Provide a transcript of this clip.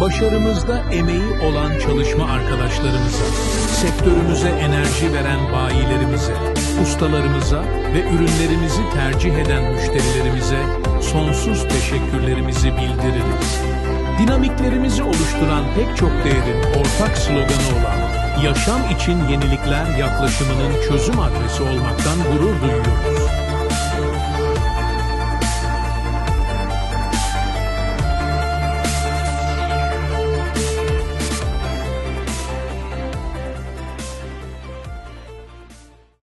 Başarımızda emeği olan çalışma arkadaşlarımıza, sektörümüze enerji veren bayilerimize, ustalarımıza ve ürünlerimizi tercih eden müşterilerimize sonsuz teşekkürlerimizi bildiririz. Dinamiklerimizi oluşturan pek çok değerin ortak sloganı olan Yaşam için Yenilikler yaklaşımının çözüm adresi olmaktan gurur duyuyoruz.